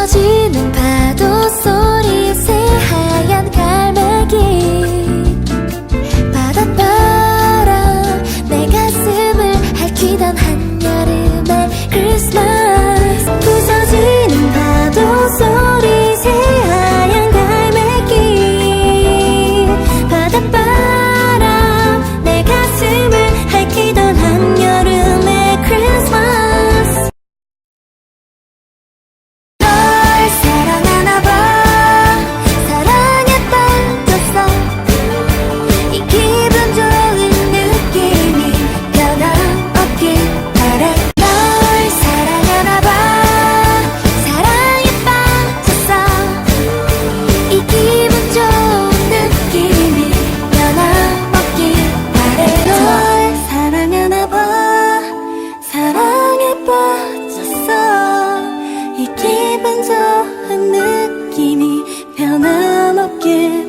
터지는 파도 소리에 새하얀 갈매기. 바닷바람 내 가슴을 핥히던 한여름의 크리스마스. again